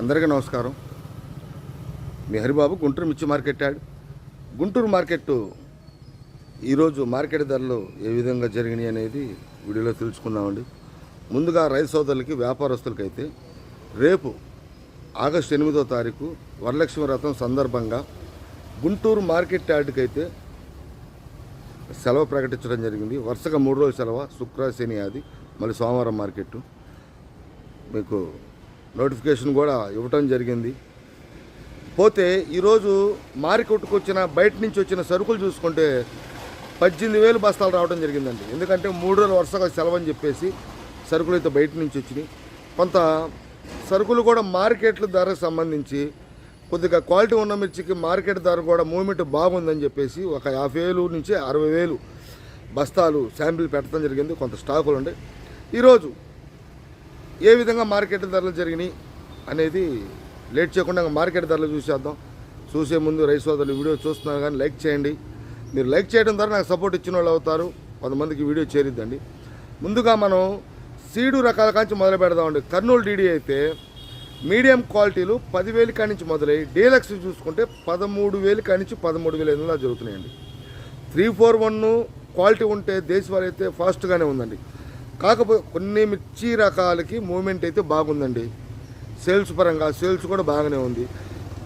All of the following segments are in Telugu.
అందరికీ నమస్కారం. మీ Haribabu Guntur mirchi market yard Guntur market ఈరోజు మార్కెట్ ధరలు ఏ విధంగా జరిగినాయి అనేది వీడియోలో తెలుసుకుందామండి. ముందుగా రైతు సోదరులకి వ్యాపారస్తులకైతే రేపు ఆగస్టు ఎనిమిదో తారీఖు వరలక్ష్మి వ్రతం సందర్భంగా గుంటూరు మార్కెట్ యార్డ్కైతే సెలవు ప్రకటించడం జరిగింది. వరుసగా మూడు రోజుల సెలవు శుక్ర శని ఆది మళ్ళీ సోమవారం మార్కెట్ మీకు నోటిఫికేషన్ కూడా ఇవ్వటం జరిగింది. పోతే ఈరోజు మార్కెట్కి వచ్చిన బయట నుంచి వచ్చిన సరుకులు చూసుకుంటే పద్దెనిమిది వేలు బస్తాలు రావడం జరిగిందండి. ఎందుకంటే మూడు రోజులు వరుసగా సెలవు అని చెప్పేసి సరుకులు అయితే బయట నుంచి వచ్చినాయి. కొంత సరుకులు కూడా మార్కెట్ల ధరకు సంబంధించి కొద్దిగా క్వాలిటీ ఉన్న మిర్చికి మార్కెట్ ధర కూడా మూమెంట్ బాగుందని చెప్పేసి ఒక యాభై వేలు నుంచి అరవై వేలు బస్తాలు శాంపిల్ పెట్టడం జరిగింది. కొంత స్టాకులు ఉండే. ఈరోజు ఏ విధంగా మార్కెట్ ధరలు జరిగినాయి అనేది లేట్ చేయకుండా మార్కెట్ ధరలు చూసేద్దాం. చూసే ముందు రైస్ సోదరులు వీడియో చూస్తున్నారు కానీ లైక్ చేయండి. మీరు లైక్ చేయడం ద్వారా నాకు సపోర్ట్ ఇచ్చిన వాళ్ళు అవుతారు. కొంతమందికి వీడియో చేరిద్దండి. ముందుగా మనం సీడు రకాల కాంచి మొదలు పెడదామండి. కర్నూలు డీడీ అయితే మీడియం క్వాలిటీలు పదివేలు కానించి మొదలై డీలక్స్ చూసుకుంటే పదమూడు వేలు కానించి పదమూడు వేల ఐదు వందలు జరుగుతున్నాయండి. త్రీ ఫోర్ వన్ క్వాలిటీ ఉంటే దేశవాళీ అయితే ఫాస్ట్గానే ఉందండి. కాకపోతే కొన్ని మిర్చి రకాలకి మూమెంట్ అయితే బాగుందండి. సేల్స్ పరంగా సేల్స్ కూడా బాగానే ఉంది.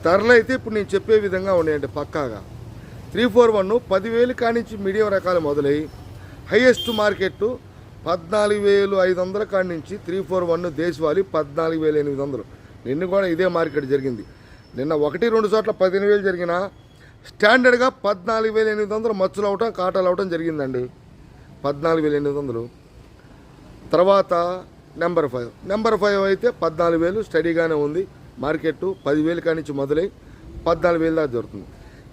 ధరలు అయితే ఇప్పుడు నేను చెప్పే విధంగా ఉన్నాయండి పక్కాగా. త్రీ ఫోర్ వన్ పదివేలు కానించి మీడియం రకాలు మొదలై హైయెస్ట్ మార్కెట్ పద్నాలుగు వేలు ఐదు వందల కాడి నుంచి త్రీ ఫోర్ వన్ దేశవాళీ పద్నాలుగు వేల ఎనిమిది వందలు. నిన్న కూడా ఇదే మార్కెట్ జరిగింది. నిన్న ఒకటి రెండు చోట్ల పదిహేను వేలు జరిగిన స్టాండర్డ్గా పద్నాలుగు వేల ఎనిమిది వందలు మచ్చులు అవటం కాటాలు అవటం జరిగిందండి. పద్నాలుగు వేల ఎనిమిది వందలు. తర్వాత నెంబర్ ఫైవ్. నెంబర్ ఫైవ్ అయితే పద్నాలుగు వేలు స్టడీగానే ఉంది. మార్కెట్ పదివేలు కానించి మొదలై పద్నాలుగు వేలు దాకా జరుగుతుంది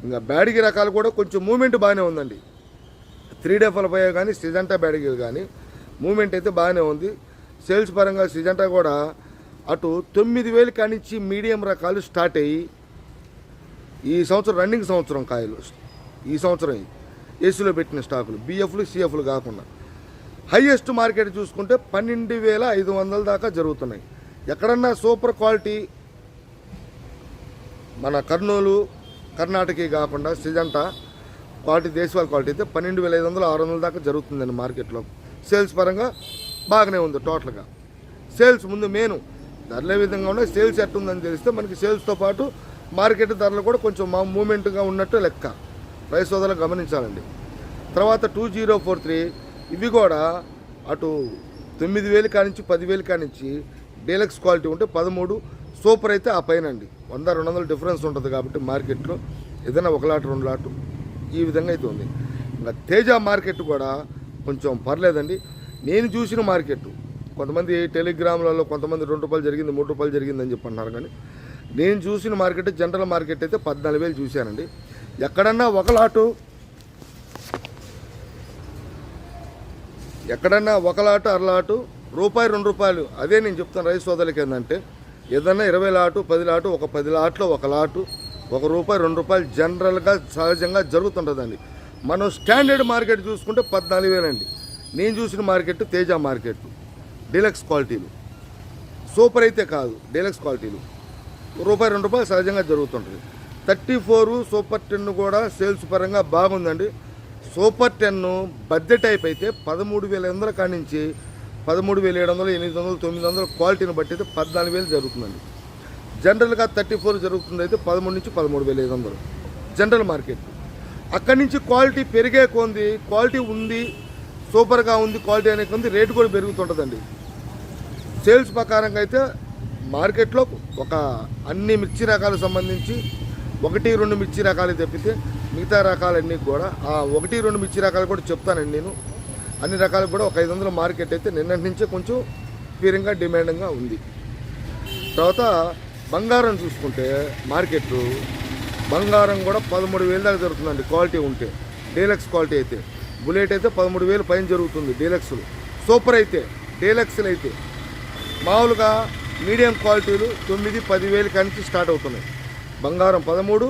ఇంకా బ్యాడిగి రకాలు కూడా కొంచెం మూమెంట్ బాగానే ఉందండి. త్రీ డే ఫల్ కానీ సిజంటా బ్యాడిగీలు కానీ మూమెంట్ అయితే బాగానే ఉంది. సేల్స్ పరంగా సిజంటా కూడా అటు తొమ్మిది వేలు కానించి మీడియం రకాలు స్టార్ట్ అయ్యి ఈ సంవత్సరం రన్నింగ్ సంవత్సరం కాయలు. ఈ సంవత్సరం ఏసీలో పెట్టిన స్టాకులు బిఎఫ్లు సిఎఫ్లు కాకుండా. హైయెస్ట్ మార్కెట్ చూసుకుంటే పన్నెండు వేల ఐదు వందల దాకా జరుగుతున్నాయి. ఎక్కడన్నా సూపర్ క్వాలిటీ మన కర్నూలు కర్ణాటక కాకుండా సిజంటా క్వాలిటీ దేశవాళ క్వాలిటీ అయితే పన్నెండు వేల ఐదు వందలు ఆరు వందల దాకా జరుగుతుందండి మార్కెట్లో. సేల్స్ పరంగా బాగానే ఉంది టోటల్గా. సేల్స్ ముందు మెయిన్ ధరలే విధంగా ఉన్నాయి సేల్స్ ఎట్టుందని తెలిస్తే మనకి సేల్స్తో పాటు మార్కెట్ ధరలు కూడా కొంచెం మా మూమెంట్గా ఉన్నట్టు లెక్క. రైస్ సోదరులు గమనించాలండి. తర్వాత టూ జీరో ఫోర్ త్రీ ఇవి కూడా అటు తొమ్మిది వేలు కానించి పదివేలు కానించి డీలక్స్ క్వాలిటీ ఉంటే పదమూడు సూపర్ అయితే ఆ పైన అండి వంద రెండు వందల డిఫరెన్స్ ఉంటుంది కాబట్టి మార్కెట్లో ఏదైనా ఒక లాట్ రెండు లాటు ఈ విధంగా అయితే ఉంది. ఇంకా తేజ మార్కెట్ కూడా కొంచెం పర్లేదండి. నేను చూసిన మార్కెట్ కొంతమంది టెలిగ్రామ్లలో కొంతమంది రెండు రూపాయలు జరిగింది మూడు రూపాయలు జరిగిందని చెప్పి అన్నారు కానీ నేను చూసిన మార్కెట్ జనరల్ మార్కెట్ అయితే పద్నాలుగు వేలు చూశానండి. ఎక్కడన్నా ఒక లాటు ఎక్కడన్నా ఒకలాటు అరలాటు రూపాయి రెండు రూపాయలు. అదే నేను చెప్తాను రైతు సోదరులకి ఏంటంటే ఏదన్నా ఇరవై లాటు పది లాటు ఒక పది లాట్లో ఒక లాటు ఒక రూపాయి రెండు రూపాయలు జనరల్గా సహజంగా జరుగుతుంటుందండి. మనం స్టాండర్డ్ మార్కెట్ చూసుకుంటే పద్నాలుగు వేలండి. నేను చూసిన మార్కెట్ తేజ మార్కెట్ డీలక్స్ క్వాలిటీలు. సూపర్ అయితే కాదు డీలక్స్ క్వాలిటీలు. రూపాయి రెండు రూపాయలు సహజంగా జరుగుతుంటుంది. థర్టీ ఫోర్ సూపర్ టెన్ కూడా సేల్స్ పరంగా బాగుందండి. సూపర్ టెన్ బద్దె టైప్ అయితే పదమూడు వేల ఎనిమిది వందల కాడి నుంచి పదమూడు వేల ఏడు వందలు ఎనిమిది వందలు తొమ్మిది వందల క్వాలిటీని బట్టి అయితే పద్నాలుగు వేలు జరుగుతుందండి. జనరల్గా థర్టీ ఫోర్ జరుగుతుంది అయితే పదమూడు నుంచి పదమూడు వేల ఐదు వందలు. General market. అక్కడి నుంచి క్వాలిటీ పెరిగే కొంది క్వాలిటీ ఉంది సూపర్గా ఉంది క్వాలిటీ అనే కొంది రేటు కూడా పెరుగుతుంటుందండి. సేల్స్ ప్రకారంగా అయితే మార్కెట్లో ఒక అన్ని మిర్చి రకాలకు సంబంధించి ఒకటి రెండు మిర్చి రకాలు తప్పితే మిగతా రకాలన్నీ కూడా ఆ ఒకటి రెండు మిర్చి రకాలు కూడా చెప్తానండి నేను. అన్ని రకాలు కూడా ఒక ఐదు వందల మార్కెట్ అయితే నిన్నటి నుంచే కొంచెం ఫీరింగ్గా డిమాండింగ్గా ఉంది. తర్వాత బంగారం చూసుకుంటే మార్కెట్ బంగారం కూడా పదమూడు వేలు దాకా జరుగుతుందండి క్వాలిటీ ఉంటే. డీలక్స్ క్వాలిటీ అయితే. బుల్లెట్ అయితే పదమూడు వేలు పైన జరుగుతుంది డీలక్స్లు సూపర్ అయితే డీలక్స్లు అయితే. మామూలుగా మీడియం క్వాలిటీలు తొమ్మిది పదివేలు కానీ స్టార్ట్ అవుతున్నాయి. బంగారం పదమూడు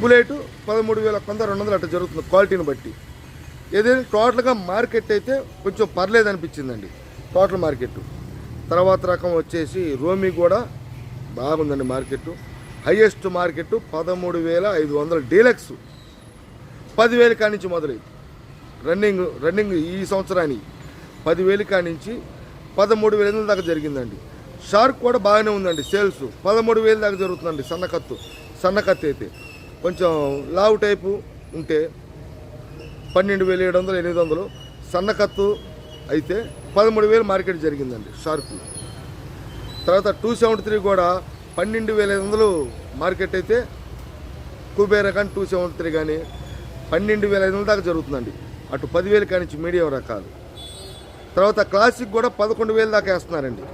బుల్లెట్ పదమూడు వేల కొంద రెండు వందలు అట్లా జరుగుతుంది క్వాలిటీని బట్టి. ఏదైనా టోటల్గా మార్కెట్ అయితే కొంచెం పర్లేదు అనిపించిందండి టోటల్ మార్కెట్. తర్వాత రకం వచ్చేసి రోమి కూడా బాగుందండి మార్కెట్. హైయెస్ట్ మార్కెట్ పదమూడు వేల ఐదు వందల డీలక్స్. పదివేల కానించి మొదలై రన్నింగ్ రన్నింగ్ ఈ సంవత్సరానికి పదివేలు కానించి పదమూడు వేల ఎనిమిది దాకా జరిగిందండి. షార్క్ కూడా బాగానే ఉందండి సేల్స్ పదమూడు వేలు దాకా జరుగుతుందండి సన్నకత్తు సన్నకత్తి అయితే. కొంచెం లావు టైపు ఉంటే పన్నెండు వేల ఏడు వందలు ఎనిమిది వందలు. సన్నకత్తు అయితే పదమూడు వేలు మార్కెట్ జరిగిందండి షార్ప్. తర్వాత టూ సెవెంటీ త్రీ కూడా పన్నెండు వేల ఐదు వందలు మార్కెట్ అయితే కుబేరా కానీ టూ సెవెంటీ త్రీ కానీ పన్నెండు వేల ఐదు వందల దాకా జరుగుతుందండి. అటు పదివేలు కానించి మీడియం రకాలు తర్వాత క్లాసిక్ కూడా పదకొండు వేలు దాకా వేస్తున్నారండి.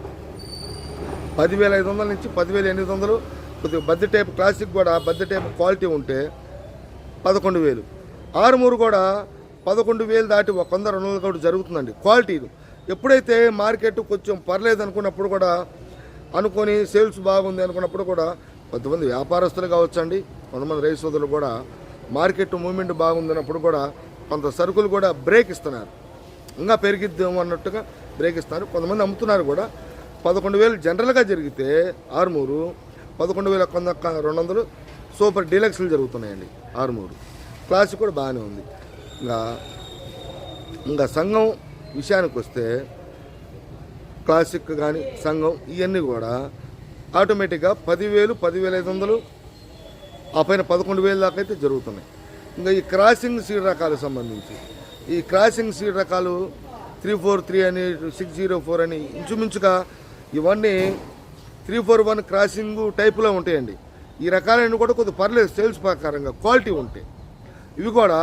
పదివేల ఐదు వందల నుంచి పదివేల ఎనిమిది వందలు కొద్దిగా బద్ద టైప్ క్లాసిక్ కూడా బద్ద టైప్ క్వాలిటీ ఉంటే పదకొండు వేలు. ఆరుమూరు కూడా పదకొండు వేలు దాటి ఒక వంద రెండు వందలు కూడా జరుగుతుందండి. క్వాలిటీలు ఎప్పుడైతే మార్కెట్ కొంచెం పర్లేదు అనుకున్నప్పుడు కూడా అనుకొని సేల్స్ బాగుంది అనుకున్నప్పుడు కూడా కొంతమంది వ్యాపారస్తులు కావచ్చండి. కొంతమంది రైతు సోదరులు కూడా మార్కెట్ మూమెంట్ బాగుందన్నప్పుడు కూడా కొంత సరుకులు కూడా బ్రేక్ ఇస్తున్నారు. ఇంకా పెరిగిద్దాం అన్నట్టుగా బ్రేక్ ఇస్తున్నారు. కొంతమంది అమ్ముతున్నారు కూడా. పదకొండు వేలు జనరల్గా జరిగితే ఆరుమూరు పదకొండు వేల కొంద రెండు వందలు సూపర్ డీలక్స్లు జరుగుతున్నాయండి. ఆరుమూరు క్లాసిక్ కూడా బాగానే ఉంది. ఇంకా ఇంకా సంఘం విషయానికి వస్తే క్లాసిక్ కానీ సంఘం ఇవన్నీ కూడా ఆటోమేటిక్గా పదివేలు పదివేల ఐదు వందలు ఆ పైన పదకొండు వేల దాకా అయితే జరుగుతున్నాయి. ఇంకా ఈ క్రాసింగ్ సీడ్ రకాలకు సంబంధించి ఈ క్రాసింగ్ సీడ్ రకాలు త్రీ ఫోర్ త్రీ అని సిక్స్ జీరో ఫోర్ అని ఇంచుమించుగా ఇవన్నీ త్రీ ఫోర్ వన్ క్రాసింగ్ టైపులో ఉంటాయండి. ఈ రకాలన్నీ కూడా కొద్దిగా పర్లేదు సేల్స్ ప్రకారంగా క్వాలిటీ ఉంటాయి ఇవి కూడా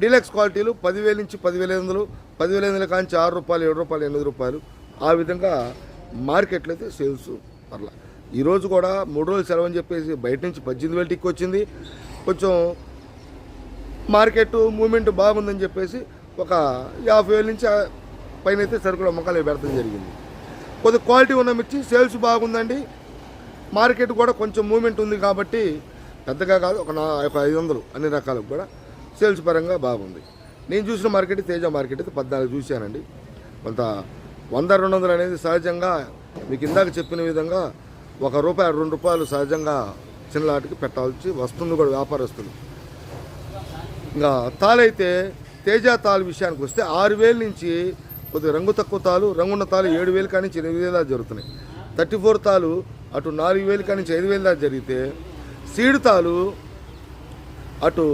డీలక్స్ క్వాలిటీలు పదివేల నుంచి పదివేల ఐదు వందలు పదివేల ఐదు వందల కాంచి ఆరు రూపాయలు ఏడు రూపాయలు ఎనిమిది రూపాయలు. ఆ విధంగా మార్కెట్లో అయితే సేల్స్ పర్లా. ఈరోజు కూడా మూడు రోజులు సెలవు అని చెప్పేసి బయట నుంచి పద్దెనిమిది వేల టిక్కి వచ్చింది. కొంచెం మార్కెట్ మూమెంట్ బాగుందని చెప్పేసి ఒక యాభై వేల నుంచి పైన అయితే సరుకుల అమ్మకాలు పెడతాం జరిగింది. కొద్ది క్వాలిటీ ఉన్న మిర్చి సేల్స్ బాగుందండి. మార్కెట్ కూడా కొంచెం మూమెంట్ ఉంది కాబట్టి పెద్దగా కాదు ఒక నా ఒక ఐదు వందలు అన్ని రకాలకు కూడా సేల్స్ పరంగా బాగుంది. నేను చూసిన మార్కెట్ తేజ మార్కెట్ అయితే పద్నాలుగు చూశానండి. కొంత వంద రెండు వందలు అనేది సహజంగా మీకు ఇందాక చెప్పిన విధంగా ఒక రూపాయి రెండు రూపాయలు సహజంగా చిన్నలాటికి పెట్టాల్సి వస్తుంది కూడా వ్యాపారస్తులు. ఇంకా తాళైతే తేజ తాళు విషయానికి వస్తే ఆరు వేల నుంచి కొద్దిగా రంగు తక్కువ తాలు రంగున్న తాలు ఏడు వేలు కానీ ఎనిమిది వేలు దాకా జరుగుతున్నాయి. థర్టీ ఫోర్ తాలు అటు నాలుగు వేలు కానీ ఐదు వేలు దాకా జరిగితే సీడు తాలు అటు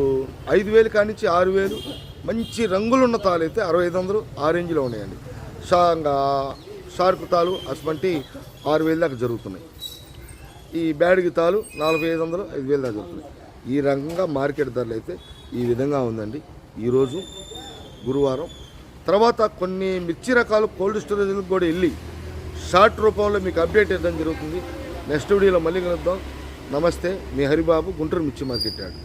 ఐదు వేలు కానించి ఆరు వేలు మంచి రంగులున్న తాలు అయితే అరవై ఐదు వందలు ఆ రేంజ్లో ఉన్నాయండి. షా ఇంకా షార్క్ తాలు అటువంటి ఆరు వేలు దాకా జరుగుతున్నాయి. ఈ బ్యాడ్ తాలు నలభై ఐదు వందలు ఐదు వేలు దాకా జరుగుతున్నాయి. ఈ రకంగా మార్కెట్ ధరలు అయితే ఈ విధంగా ఉందండి. ఈరోజు గురువారం తర్వాత కొన్ని మిర్చి రకాలు కోల్డ్ స్టోరేజ్లకు కూడా వెళ్ళి షార్ట్ రూపంలో మీకు అప్డేట్ ఇవ్వడం జరుగుతుంది. నెక్స్ట్ వీడియోలో మళ్ళీ కలుద్దాం. నమస్తే. మీ హరిబాబు గుంటూరు మిర్చి మార్కెట్ యార్డ్.